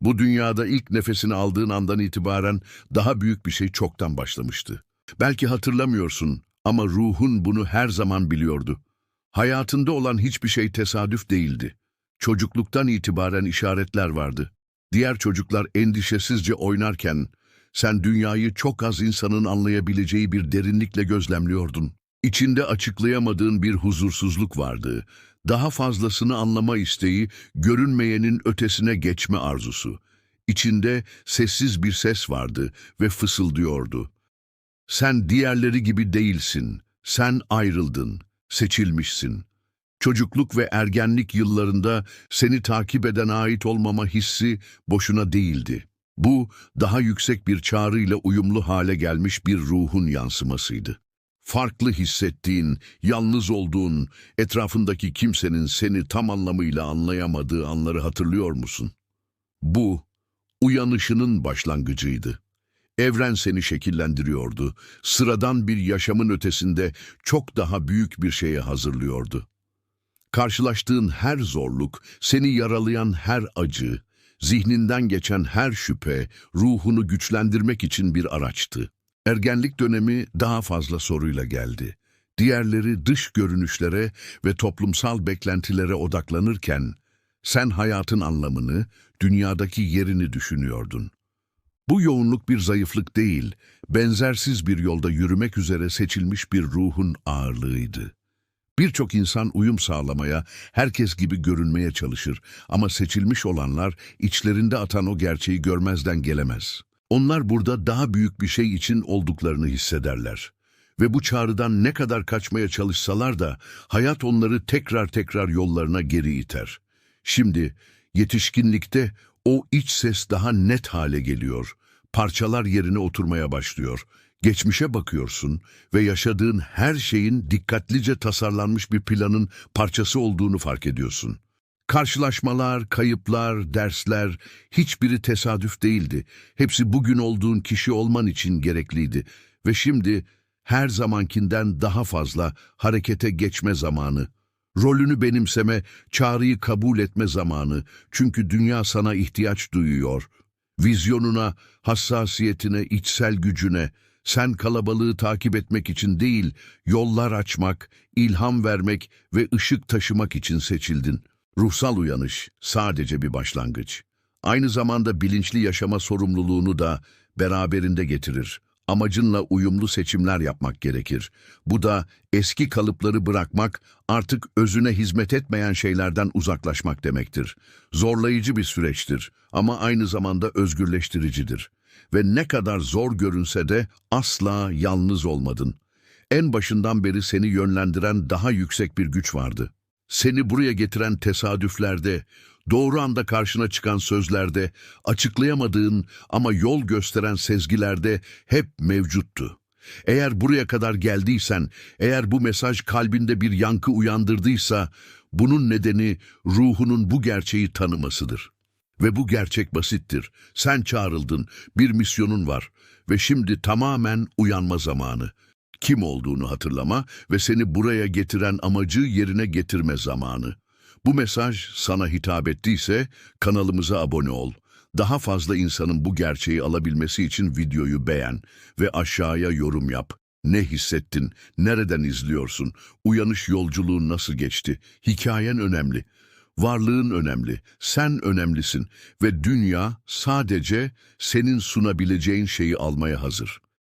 Bu dünyada ilk nefesini aldığın andan itibaren daha büyük bir şey çoktan başlamıştı. Belki hatırlamıyorsun ama ruhun bunu her zaman biliyordu. Hayatında olan hiçbir şey tesadüf değildi. Çocukluktan itibaren işaretler vardı. Diğer çocuklar endişesizce oynarken sen dünyayı çok az insanın anlayabileceği bir derinlikle gözlemliyordun. İçinde açıklayamadığın bir huzursuzluk vardı. Daha fazlasını anlama isteği, görünmeyenin ötesine geçme arzusu. İçinde sessiz bir ses vardı ve fısıldıyordu. Sen diğerleri gibi değilsin. Sen ayrıldın, seçilmişsin. Çocukluk ve ergenlik yıllarında seni takip eden ait olmama hissi boşuna değildi. Bu, daha yüksek bir çağrıyla uyumlu hale gelmiş bir ruhun yansımasıydı. Farklı hissettiğin, yalnız olduğun, etrafındaki kimsenin seni tam anlamıyla anlayamadığı anları hatırlıyor musun? Bu, uyanışının başlangıcıydı. Evren seni şekillendiriyordu, sıradan bir yaşamın ötesinde çok daha büyük bir şeye hazırlıyordu. Karşılaştığın her zorluk, seni yaralayan her acı, zihninden geçen her şüphe, ruhunu güçlendirmek için bir araçtı. Ergenlik dönemi daha fazla soruyla geldi. Diğerleri dış görünüşlere ve toplumsal beklentilere odaklanırken, sen hayatın anlamını, dünyadaki yerini düşünüyordun. Bu yoğunluk bir zayıflık değil, benzersiz bir yolda yürümek üzere seçilmiş bir ruhun ağırlığıydı. Birçok insan uyum sağlamaya, herkes gibi görünmeye çalışır ama seçilmiş olanlar içlerinde atan o gerçeği görmezden gelemez. Onlar burada daha büyük bir şey için olduklarını hissederler. Ve bu çağrıdan ne kadar kaçmaya çalışsalar da hayat onları tekrar tekrar yollarına geri iter. Şimdi yetişkinlikte o iç ses daha net hale geliyor. Parçalar yerine oturmaya başlıyor. Geçmişe bakıyorsun ve yaşadığın her şeyin dikkatlice tasarlanmış bir planın parçası olduğunu fark ediyorsun. Karşılaşmalar, kayıplar, dersler hiçbiri tesadüf değildi. Hepsi bugün olduğun kişi olman için gerekliydi. Ve şimdi her zamankinden daha fazla harekete geçme zamanı. Rolünü benimseme, çağrıyı kabul etme zamanı. Çünkü dünya sana ihtiyaç duyuyor. Vizyonuna, hassasiyetine, içsel gücüne, sen kalabalığı takip etmek için değil, yollar açmak, ilham vermek ve ışık taşımak için seçildin. Ruhsal uyanış sadece bir başlangıç. Aynı zamanda bilinçli yaşama sorumluluğunu da beraberinde getirir. Amacınla uyumlu seçimler yapmak gerekir. Bu da eski kalıpları bırakmak, artık özüne hizmet etmeyen şeylerden uzaklaşmak demektir. Zorlayıcı bir süreçtir ama aynı zamanda özgürleştiricidir. Ve ne kadar zor görünse de asla yalnız olmadın. En başından beri seni yönlendiren daha yüksek bir güç vardı. Seni buraya getiren tesadüflerde, doğru anda karşına çıkan sözlerde, açıklayamadığın ama yol gösteren sezgilerde hep mevcuttu. Eğer buraya kadar geldiysen, eğer bu mesaj kalbinde bir yankı uyandırdıysa, bunun nedeni ruhunun bu gerçeği tanımasıdır. Ve bu gerçek basittir. Sen çağrıldın, bir misyonun var ve şimdi tamamen uyanma zamanı. Kim olduğunu hatırlama ve seni buraya getiren amacı yerine getirme zamanı. Bu mesaj sana hitap ettiyse kanalımıza abone ol. Daha fazla insanın bu gerçeği alabilmesi için videoyu beğen ve aşağıya yorum yap. Ne hissettin? Nereden izliyorsun? Uyanış yolculuğun nasıl geçti? Hikayen önemli. Varlığın önemli. Sen önemlisin ve dünya sadece senin sunabileceğin şeyi almaya hazır.